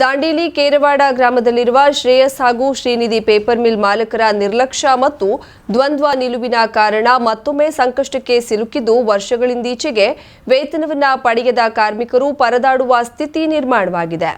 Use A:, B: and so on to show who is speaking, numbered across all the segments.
A: ದಾಂಡೇಲಿ ಕೇರವಾಡ ಗ್ರಾಮದಲ್ಲಿರುವ ಶ್ರೇಯಸ್ ಹಾಗೂ Srinidhi paper mill ಮಾಲಕರ ನಿರ್ಲಕ್ಷ್ಯ ಮತ್ತು ದ್ವಂದ್ವ ನಿಲುವಿನ ಕಾರಣ ಮತ್ತೊಮ್ಮೆ ಸಂಕಷ್ಟಕ್ಕೆ ಸಿಲುಕಿದ್ದು ವರ್ಷಗಳಿಂದೀಚೆಗೆ ವೇತನವನ್ನ ಪಡೆಯದ ಕಾರ್ಮಿಕರು ಪರದಾಡುವ ಸ್ಥಿತಿ ನಿರ್ಮಾಣವಾಗಿದೆ.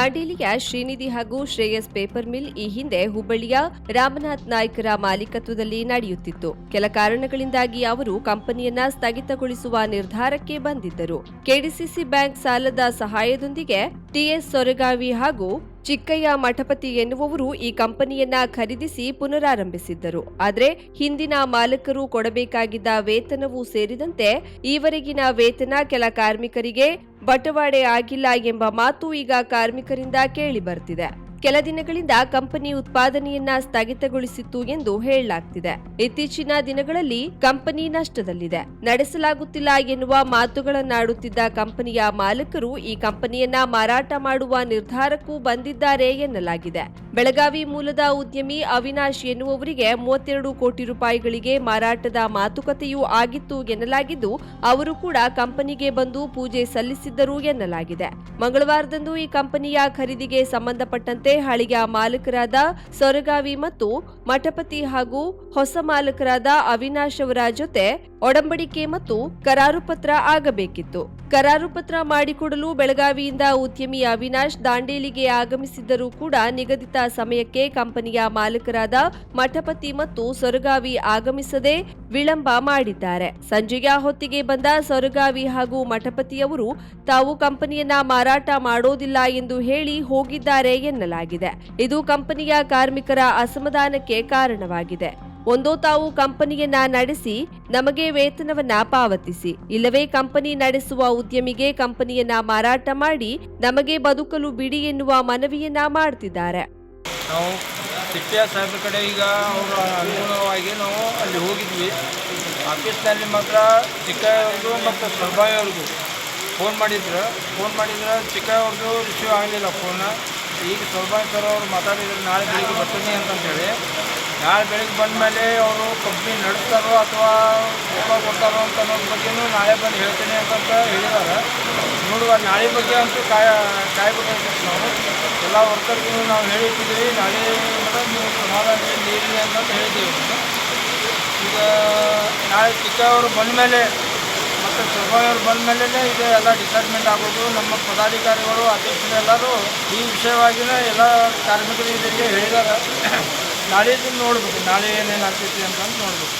A: ದಾಂಡೇಲಿಯ ಶ್ರೀನಿಧಿ ಹಾಗೂ ಶ್ರೇಯಸ್ ಪೇಪರ್ ಮಿಲ್ ಈ ಹಿಂದೆ ಹುಬ್ಬಳ್ಳಿಯ ರಾಮನಾಥ್ ನಾಯ್ಕರ ಮಾಲೀಕತ್ವದಲ್ಲಿ ನಡೆಯುತ್ತಿತ್ತು. ಕೆಲ ಕಾರಣಗಳಿಂದಾಗಿ ಅವರು ಕಂಪನಿಯನ್ನ ಸ್ಥಗಿತಗೊಳಿಸುವ ನಿರ್ಧಾರಕ್ಕೆ ಬಂದಿದ್ದರು. ಕೆಡಿಸಿಸಿ ಬ್ಯಾಂಕ್ ಸಾಲದ ಸಹಾಯದೊಂದಿಗೆ ಟಿಎಸ್ ಸೊರಗಾವಿ ಹಾಗೂ ಚಿಕ್ಕಯ್ಯ ಮಠಪತಿ ಎನ್ನುವವರು ಈ ಕಂಪನಿಯನ್ನ ಖರೀದಿಸಿ ಪುನರಾರಂಭಿಸಿದ್ದರು. ಆದರೆ ಹಿಂದಿನ ಮಾಲಕರು ಕೊಡಬೇಕಾಗಿದ್ದ ವೇತನವೂ ಸೇರಿದಂತೆ ಈವರೆಗಿನ ವೇತನ ಕೆಲ ಕಾರ್ಮಿಕರಿಗೆ ಬಟವಾಡೆ ಆಗಿಲ್ಲ ಎಂಬ ಮಾತು ಈಗ ಕಾರ್ಮಿಕರಿಂದ ಕೇಳಿ ಬರ್ತಿದೆ. ಕೆಲ ದಿನಗಳಿಂದ ಕಂಪನಿ ಉತ್ಪಾದನೆಯನ್ನ ಸ್ಥಗಿತಗೊಳಿಸಿತ್ತು ಎಂದು ಹೇಳಲಾಗ್ತಿದೆ. ಇತ್ತೀಚಿನ ದಿನಗಳಲ್ಲಿ ಕಂಪನಿ ನಷ್ಟದಲ್ಲಿದೆ. ನಡೆಸಲಾಗುತ್ತಿಲ್ಲ ಎನ್ನುವ ಮಾತುಗಳನ್ನಾಡುತ್ತಿದ್ದ ಕಂಪನಿಯ ಮಾಲಕರು ಈ ಕಂಪನಿಯನ್ನ ಮಾರಾಟ ಮಾಡುವ ನಿರ್ಧಾರಕ್ಕೂ ಬಂದಿದ್ದಾರೆ ಎನ್ನಲಾಗಿದೆ. ಬೆಳಗಾವಿ ಮೂಲದ ಉದ್ಯಮಿ ಅವಿನಾಶ್ ಎನ್ನುವವರಿಗೆ ಮೂವತ್ತೆರಡು ಕೋಟಿ ರೂಪಾಯಿಗಳಿಗೆ ಮಾರಾಟದ ಮಾತುಕತೆಯೂ ಆಗಿತ್ತು ಎನ್ನಲಾಗಿದ್ದು, ಅವರು ಕೂಡ ಕಂಪನಿಗೆ ಬಂದು ಪೂಜೆ ಸಲ್ಲಿಸಿದ್ದರು ಎನ್ನಲಾಗಿದೆ. ಮಂಗಳವಾರದಂದು ಈ ಕಂಪನಿಯ ಖರೀದಿಗೆ ಸಂಬಂಧಪಟ್ಟಂತೆ ಹಳಿಯ ಮಾಲಕರಾದ ಸೊರಗಾವಿ ಮತ್ತು ಮಠಪತಿ ಹಾಗೂ ಹೊಸ ಮಾಲಕರಾದ ಅವಿನಾಶ್ ಅವರ ಜೊತೆ ಒಡಂಬಡಿಕೆ ಮತ್ತು ಕರಾರು ಪತ್ರ ಆಗಬೇಕಿತ್ತು. ಕರಾರು ಪತ್ರ ಮಾಡಿಕೊಡಲು ಬೆಳಗಾವಿಯಿಂದ ಉದ್ಯಮಿ ಅವಿನಾಶ್ ದಾಂಡೇಲಿಗೆ ಆಗಮಿಸಿದ್ದರೂ ಕೂಡ ನಿಗದಿತ ಸಮಯಕ್ಕೆ ಕಂಪನಿಯ ಮಾಲಕರಾದ ಮಠಪತಿ ಮತ್ತು ಸೊರಗಾವಿ ಆಗಮಿಸದೆ ವಿಳಂಬ ಮಾಡಿದ್ದಾರೆ. ಸಂಜೆಯ ಹೊತ್ತಿಗೆ ಬಂದ ಸೊರಗಾವಿ ಹಾಗೂ ಮಠಪತಿಯವರು ತಾವು ಕಂಪನಿಯನ್ನ ಮಾರಾಟ ಮಾಡೋದಿಲ್ಲ ಎಂದು ಹೇಳಿ ಹೋಗಿದ್ದಾರೆ ಎನ್ನಲಾಗಿದೆ. ಇದು ಕಂಪನಿಯ ಕಾರ್ಮಿಕರ ಅಸಮಾಧಾನಕ್ಕೆ ಕಾರಣವಾಗಿದೆ. ಒಂದೋ ತಾವು ಕಂಪನಿಯನ್ನ ನಡೆಸಿ ನಮಗೆ ವೇತನವನ್ನ ಪಾವತಿಸಿ. ಇಲ್ಲವೇ ಕಂಪನಿ ನಡೆಸುವ ಉದ್ಯಮಿಗೆ ಕಂಪನಿಯನ್ನ ಮಾರಾಟ ಮಾಡಿ ನಮಗೆ ಬದುಕಲು ಬಿಡಿ ಎನ್ನುವ ಮನವಿಯನ್ನ ಮಾಡ್ತಿದ್ದಾರೆ.
B: ನಾವು ಸಾಹೇಬ್ರ ಕಡೆ ಈಗ ಅನುಗುಣವಾಗಿ ನಾವು ಅಲ್ಲಿ ಹೋಗಿದ್ವಿ. ಆಫೀಸ್ನಲ್ಲಿ ಮಾತ್ರ ಮತ್ತು ಅವ್ರದ್ದು ಫೋನ್ ಮಾಡಿದ್ರು. ಫೋನ್ ಮಾಡಿದ್ರೆ ಚಿಕ್ಕಯ್ಯವ್ರದ್ದು ರಿಸೀವ್ ಆಗಲಿಲ್ಲ ಫೋನ. ಈಗ ಸ್ವಲ್ಪ ಸರ್ ಅವ್ರು ಮಾತಾಡಿದ್ರು ನಾಳೆ ಬೆಳಿಗ್ಗೆ ಬರ್ತೀನಿ ಅಂತಂತೇಳಿ ನಾಳೆ ಬೆಳಗ್ಗೆ ಬಂದ ಮೇಲೆ ಅವರು ಕಂಪ್ನಿ ನಡೆಸ್ತಾರೋ ಅಥವಾ ರೊಕ್ಕ ಕೊಡ್ತಾರೋ ಅಂತ ಅನ್ನೋದ್ರ ಬಗ್ಗೆನೂ ನಾಳೆ ಬಂದು ಹೇಳ್ತೀನಿ ಅಂತಂತ ಹೇಳಿದ್ದಾರೆ. ನೋಡುವ ನಾಳೆ ಬಗ್ಗೆ ಅಂತೂ ಕಾಯ ಕಾಯ್ಬೇಕಾಗ್ತದೆ ನಾವು. ಎಲ್ಲ ವರ್ಕರ್ಗೂ ನಾವು ಹೇಳಿಟ್ಟಿದ್ದೀವಿ ನಾಳೆ ಮೇಡಮ್ ನೀವು ಸಮಾಧಾನ ನೀಡಿ ಅಂತ ಹೇಳಿದ್ದೀವಿ. ಈಗ ನಾಳೆ ಚಿಕ್ಕವರು ಬಂದ ಮೇಲೆ ಮತ್ತು ಸರ್ವಾಯವರು ಬಂದ ಮೇಲೆ ಇದು ಎಲ್ಲ ಡಿಪಾರ್ಟ್ಮೆಂಟ್ ಆಗೋದು. ನಮ್ಮ ಪದಾಧಿಕಾರಿಗಳು ಅಧ್ಯಕ್ಷರು ಎಲ್ಲರೂ ಈ ವಿಷಯವಾಗಿನ ಎಲ್ಲ ಕಾರ್ಮಿಕರು ಇದಕ್ಕೆ ಹೇಳಿದ್ದಾರೆ. ನಾಳೆದು ನೋಡ್ಬೇಕು. ನಾಳೆ ಅಂತ ನೋಡ್ಬೇಕು.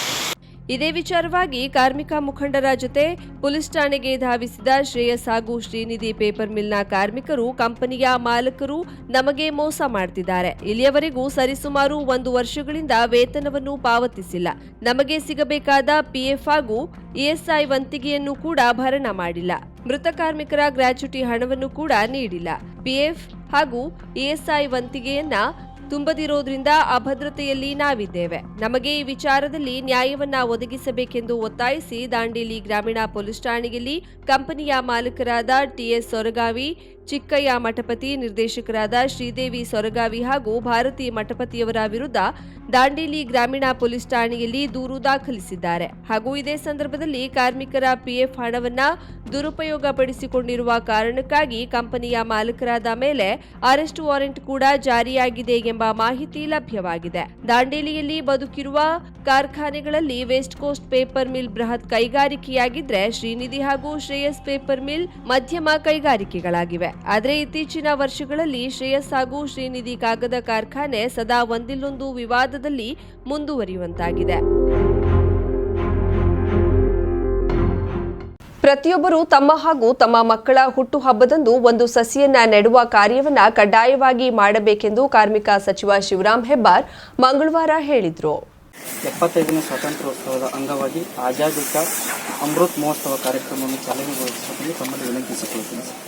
A: ಇದೇ ವಿಚಾರವಾಗಿ ಕಾರ್ಮಿಕ ಮುಖಂಡರ ಜೊತೆ ಪೊಲೀಸ್ ಠಾಣೆಗೆ ಧಾವಿಸಿದ ಶ್ರೇಯಸ್ ಹಾಗೂ ಶ್ರೀನಿಧಿ ಪೇಪರ್ ಮಿಲ್ನ ಕಾರ್ಮಿಕರು ಕಂಪನಿಯ ಮಾಲಕರು ನಮಗೆ ಮೋಸ ಮಾಡ್ತಿದ್ದಾರೆ. ಇಲ್ಲಿಯವರೆಗೂ ಸರಿಸುಮಾರು ಒಂದು ವರ್ಷಗಳಿಂದ ವೇತನವನ್ನು ಪಾವತಿಸಿಲ್ಲ. ನಮಗೆ ಸಿಗಬೇಕಾದ ಪಿಎಫ್ ಹಾಗೂ ಇಎಸ್ಐ ವಂತಿಗೆಯನ್ನು ಕೂಡ ಭರಣ ಮಾಡಿಲ್ಲ. ಮೃತ ಕಾರ್ಮಿಕರ ಗ್ರಾಚ್ಯುಟಿ ಹಣವನ್ನು ಕೂಡ ನೀಡಿಲ್ಲ. ಪಿಎಫ್ ಹಾಗೂ ಇಎಸ್ಐ ವಂತಿಗೆಯನ್ನ ತುಂಬದಿರೋದ್ರಿಂದ ಅಭದ್ರತೆಯಲ್ಲಿ ನಾವಿದ್ದೇವೆ. ನಮಗೆ ಈ ವಿಚಾರದಲ್ಲಿ ನ್ಯಾಯವನ್ನ ಒದಗಿಸಬೇಕೆಂದು ಒತ್ತಾಯಿಸಿ ದಾಂಡೇಲಿ ಗ್ರಾಮೀಣ ಪೊಲೀಸ್ ಠಾಣೆಯಲ್ಲಿ ಕಂಪನಿಯ ಮಾಲೀಕರಾದ ಟಿಎಸ್ ಸೊರಗಾವಿ ಚಿಕ್ಕಯ್ಯ ಮಠಪತಿ ನಿರ್ದೇಶಕರಾದ ಶ್ರೀದೇವಿ ಸೊರಗಾವಿ ಹಾಗೂ ಭಾರತಿ ಮಠಪತಿಯವರ ವಿರುದ್ಧ ದಾಂಡೇಲಿ ಗ್ರಾಮೀಣ ಪೊಲೀಸ್ ಠಾಣೆಯಲ್ಲಿ ದೂರು ದಾಖಲಿಸಿದ್ದಾರೆ. ಹಾಗೂ ಇದೇ ಸಂದರ್ಭದಲ್ಲಿ ಕಾರ್ಮಿಕರ ಪಿಎಫ್ ಹಣವನ್ನ ದುರುಪಯೋಗಪಡಿಸಿಕೊಂಡಿರುವ ಕಾರಣಕ್ಕಾಗಿ ಕಂಪನಿಯ ಮಾಲೀಕರಾದ ಮೇಲೆ ಅರೆಸ್ಟ್ ವಾರೆಂಟ್ ಕೂಡ ಜಾರಿಯಾಗಿದೆ ಎಂಬ ಮಾಹಿತಿ ಲಭ್ಯವಾಗಿದೆ. ದಾಂಡೇಲಿಯಲ್ಲಿ ಬದುಕಿರುವ ಕಾರ್ಖಾನೆಗಳಲ್ಲಿ ವೆಸ್ಟ್ ಕೋಸ್ಟ್ ಪೇಪರ್ ಮಿಲ್ ಬೃಹತ್ ಕೈಗಾರಿಕೆಯಾಗಿದ್ರೆ ಶ್ರೀನಿಧಿ ಹಾಗೂ ಶ್ರೇಯಸ್ ಪೇಪರ್ ಮಿಲ್ ಮಧ್ಯಮ ಕೈಗಾರಿಕೆಗಳಾಗಿವೆ. ಆದರೆ ಇತ್ತೀಚಿನ ವರ್ಷಗಳಲ್ಲಿ ಶ್ರೇಯಸ್ ಹಾಗೂ ಶ್ರೀನಿಧಿ ಕಾಗದ ಕಾರ್ಖಾನೆ ಸದಾ ಒಂದಿಲ್ಲೊಂದು ವಿವಾದದಲ್ಲಿ ಮುಂದುವರಿಯುವಂತಾಗಿದೆ. ಪ್ರತಿಯೊಬ್ಬರು ತಮ್ಮ ಹಾಗೂ ತಮ್ಮ ಮಕ್ಕಳ ಹುಟ್ಟುಹಬ್ಬದಂದು ಒಂದು ಸಸಿಯನ್ನ ನೆಡುವ ಕಾರ್ಯವನ್ನ ಕಡ್ಡಾಯವಾಗಿ ಮಾಡಬೇಕೆಂದು ಕಾರ್ಮಿಕ ಸಚಿವ ಶಿವರಾಮ್ ಹೆಬ್ಬಾರ್ ಮಂಗಳವಾರ ಹೇಳಿದರು.
C: ಎಪ್ಪತ್ತೈದನೇ ಸ್ವಾತಂತ್ರ್ಯೋತ್ಸವದ ಅಂಗವಾಗಿ ಆಜಾದಿ ಅಮೃತ್ ಮಹೋತ್ಸವ ಕಾರ್ಯಕ್ರಮವನ್ನು ಚಾಲನೆಗೊಳಿಸುವುದನ್ನು ತಮ್ಮಲ್ಲಿ ವಿನಂತಿಸಿಕೊಳ್ತೀನಿ ಸರ್.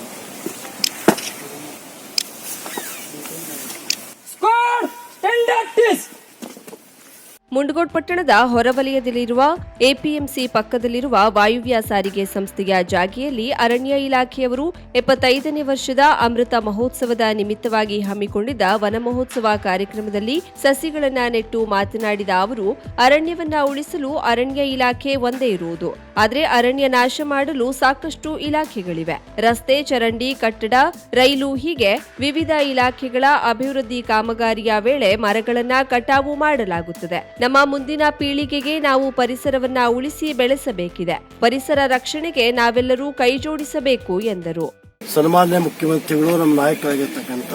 A: ಮುಂಡಗೋಡ್ ಪಟ್ಟಣದ ಹೊರವಲಯದಲ್ಲಿರುವ ಎಪಿಎಂಸಿ ಪಕ್ಕದಲ್ಲಿರುವ ವಾಯುವ್ಯ ಸಾರಿಗೆ ಸಂಸ್ಥೆಯ ಜಾಗೆಯಲ್ಲಿ ಅರಣ್ಯ ಇಲಾಖೆಯವರು ಎಪ್ಪತ್ತೈದನೇ ವರ್ಷದ ಅಮೃತ ಮಹೋತ್ಸವದ ನಿಮಿತ್ತವಾಗಿ ಹಮ್ಮಿಕೊಂಡಿದ್ದ ವನ ಮಹೋತ್ಸವ ಕಾರ್ಯಕ್ರಮದಲ್ಲಿ ಸಸಿಗಳನ್ನು ನೆಟ್ಟು ಮಾತನಾಡಿದ ಅವರು, ಅರಣ್ಯವನ್ನ ಉಳಿಸಲು ಅರಣ್ಯ ಇಲಾಖೆ ಒಂದೇ ಇರುವುದು. ಆದರೆ ಅರಣ್ಯ ನಾಶ ಮಾಡಲು ಸಾಕಷ್ಟು ಇಲಾಖೆಗಳಿವೆ. ರಸ್ತೆ, ಚರಂಡಿ, ಕಟ್ಟಡ, ರೈಲು ಹೀಗೆ ವಿವಿಧ ಇಲಾಖೆಗಳ ಅಭಿವೃದ್ಧಿ ಕಾಮಗಾರಿಯ ವೇಳೆ ಮರಗಳನ್ನ ಕಟಾವು ಮಾಡಲಾಗುತ್ತದೆ. ನಮ್ಮ ಮುಂದಿನ ಪೀಳಿಗೆಗೆ ನಾವು ಪರಿಸರವನ್ನ ಉಳಿಸಿ ಬೆಳೆಸಬೇಕಿದೆ. ಪರಿಸರ ರಕ್ಷಣೆಗೆ ನಾವೆಲ್ಲರೂ ಕೈಜೋಡಿಸಬೇಕು ಎಂದರು.
D: ಸನ್ಮಾನ್ಯ ಮುಖ್ಯಮಂತ್ರಿಗಳು ನಮ್ಮ ನಾಯಕರಾಗಿರ್ತಕ್ಕಂಥ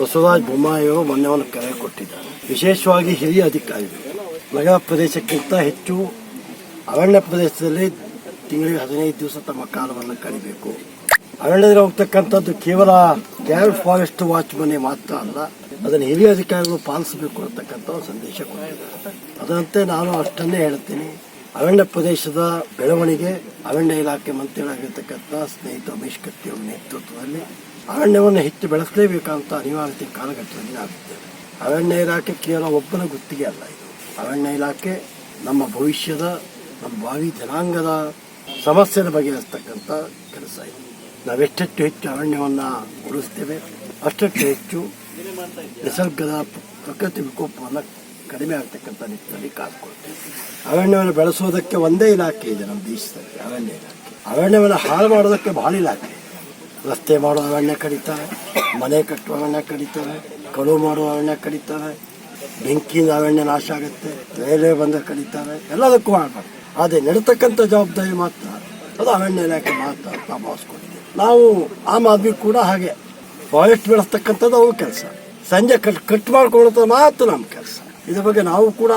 D: ಬಸವರಾಜ ಬೊಮ್ಮಾಯಿಯವರು ಮೊನ್ನೆ ಕರೆ ಕೊಟ್ಟಿದ್ದಾರೆ. ವಿಶೇಷವಾಗಿ ಹಿರಿಯ ಅಧಿಕಾರಿಗಳು. ನಗರ ಪ್ರದೇಶಕ್ಕಿಂತ ಹೆಚ್ಚು ಅರಣ್ಯ ಪ್ರದೇಶದಲ್ಲಿ ತಿಂಗಳಿಗೆ ಹದಿನೈದು ದಿವಸ ತಮ್ಮ ಕಾಲವನ್ನು ಕಳಿಬೇಕು ಅರಣ್ಯದಲ್ಲಿ ಹೋಗ್ತಕ್ಕಂಥದ್ದು ಕೇವಲ ಕ್ಯಾರ್ ಫಾರೆಸ್ಟ್ ವಾಚ್ ಮನೆ ಮಾತ್ರ ಅಲ್ಲ, ಅದನ್ನು ಹಿರಿಯ ಅಧಿಕಾರಿಗಳು ಪಾಲಿಸಬೇಕು ಅಂತಕ್ಕಂಥ ಸಂದೇಶ ಕೊಟ್ಟಿದ್ದಾರೆ. ಅದರಂತೆ ನಾನು ಅಷ್ಟನ್ನೇ ಹೇಳ್ತೀನಿ, ಅರಣ್ಯ ಪ್ರದೇಶದ ಬೆಳವಣಿಗೆ, ಅರಣ್ಯ ಇಲಾಖೆ ಮಂತ್ರಿಗಳಾಗಿರ್ತಕ್ಕಂಥ ಸ್ನೇಹಿತ ರಮೇಶ್ ಕತ್ತಿ ಅವರ ನೇತೃತ್ವದಲ್ಲಿ ಅರಣ್ಯವನ್ನು ಹೆಚ್ಚು ಬೆಳೆಸಲೇಬೇಕಂತ ಅನಿವಾರ್ಯತೆ ಕಾಲಘಟ್ಟದಲ್ಲಿ ಆಗುತ್ತೇವೆ ಅರಣ್ಯ ಇಲಾಖೆ ಕೇವಲ ಒಬ್ಬನ ಗುತ್ತಿಗೆ ಅಲ್ಲ ಇದು. ಅರಣ್ಯ ಇಲಾಖೆ ನಮ್ಮ ಭವಿಷ್ಯದ, ನಮ್ಮ ಭಾವಿ ಜನಾಂಗದ ಸಮಸ್ಯೆನ ಬಗೆಹರಿಸ್ತಕ್ಕಂಥ ಕೆಲಸ ಇದು. ನಾವೆಷ್ಟೆಷ್ಟು ಹೆಚ್ಚು ಅರಣ್ಯವನ್ನು ಉಳಿಸ್ತೇವೆ ಅಷ್ಟೆಷ್ಟು ಹೆಚ್ಚು ನಿಸರ್ಗದ ಪ್ರಕೃತಿ ವಿಕೋಪವನ್ನು ಕಡಿಮೆ ಆಗ್ತಕ್ಕಂಥ ನಿಟ್ಟಿನಲ್ಲಿ ಕಾದ್ಕೊಳ್ತೇವೆ ಅರಣ್ಯವನ್ನು ಬೆಳೆಸೋದಕ್ಕೆ ಒಂದೇ ಇಲಾಖೆ ಇದೆ ನಮ್ಮ ದೇಶದಲ್ಲಿ, ಅರಣ್ಯ ಇಲಾಖೆ. ಅರಣ್ಯವನ್ನು ಹಾಳು ಮಾಡೋದಕ್ಕೆ ಭಾಳ ಇಲಾಖೆ ರಸ್ತೆ ಮಾಡೋ ಅರಣ್ಯ ಕಡಿತಾರೆ, ಮನೆ ಕಟ್ಟುವ ಅರಣ್ಯ ಕಡಿತಾರೆ ಕಳುವು ಮಾಡುವ ಅರಣ್ಯ ಕಡಿತಾರೆ, ಬೆಂಕಿಯಿಂದ ಅರಣ್ಯ ನಾಶ ಆಗುತ್ತೆ, ರೈಲ್ವೆ ಬಂದ ಕಡಿತಾರೆ, ಎಲ್ಲದಕ್ಕೂ ಮಾಡಬಾರ್ದು ಆದರೆ ನಡೀತಕ್ಕಂಥ ಜವಾಬ್ದಾರಿ ಮಾತ್ರ ಅದು ಅರಣ್ಯ ಇಲಾಖೆ ಭಾವಿಸ್ಕೊಂಡಿದ್ದೀವಿ. ನಾವು ಆಮ್ ಆದ್ಮಿ ಕೂಡ ಹಾಗೆ ಫಾರೆಸ್ಟ್ ಬೆಳೆಸ್ತಕ್ಕಂಥದ್ದು ಅವ್ರ ಕೆಲಸ. ಸಂಜೆ ಕಟ್ ಕಟ್ ಮಾಡ್ಕೊಳ್ಳೋದು ಮಾತ್ರ ನಮ್ಮ ಕೆಲಸ. ಇದ್ರ ಬಗ್ಗೆ ನಾವು ಕೂಡ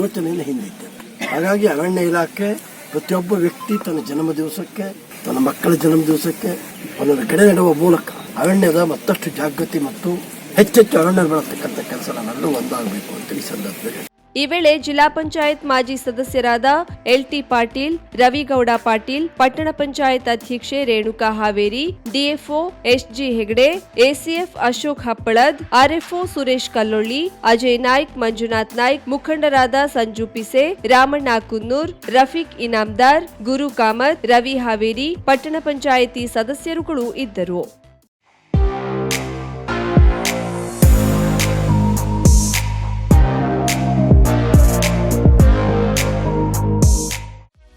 D: ಯೋಚನೆಯಲ್ಲಿ ಹಿಂದಿದ್ದೇವೆ. ಹಾಗಾಗಿ ಅರಣ್ಯ ಇಲಾಖೆ ಪ್ರತಿಯೊಬ್ಬ ವ್ಯಕ್ತಿ ತನ್ನ ಜನ್ಮ ದಿವಸಕ್ಕೆ, ತನ್ನ ಮಕ್ಕಳ ಜನ್ಮ ದಿವಸಕ್ಕೆ, ಒಂದೊಂದು ಗಿಡ ನೆಡುವ ಮೂಲಕ ಅರಣ್ಯದ ಮತ್ತಷ್ಟು ಜಾಗೃತಿ ಮತ್ತು ಹೆಚ್ಚೆಚ್ಚು ಅರಣ್ಯ ಬೆಳೆಸ್ತಕ್ಕಂಥ ಕೆಲಸ ನಮ್ಮೆಲ್ಲರೂ ಒಂದಾಗಬೇಕು ಅಂತ ಈ ಸಂದರ್ಭದಲ್ಲಿ
A: ಈ ವೇಳೆ ಜಿಲ್ಲಾ ಪಂಚಾಯತ್ ಮಾಜಿ ಸದಸ್ಯರಾದ ಎಲ್ಟಿ ಪಾಟೀಲ್, ರವಿಗೌಡ ಪಾಟೀಲ್, ಪಟ್ಟಣ ಪಂಚಾಯತ್ ಅಧ್ಯಕ್ಷೆ Renuka Haveri, DFO SG Hegde, ACF Ashok Happalad, RFO Suresh Kallolli, Ajay Naik, Manjunath Naik, ಮುಖಂಡರಾದ ಸಂಜು ಪಿಸೆ, ರಾಮಣ್ಣ ಕುನ್ನೂರ್, ರಫೀಕ್ ಇನಾಮ್ದಾರ್, ಗುರು ಕಾಮತ್, ರವಿ ಹಾವೇರಿ, ಪಟ್ಟಣ ಪಂಚಾಯಿತಿ ಸದಸ್ಯರುಗಳು ಇದ್ದರು.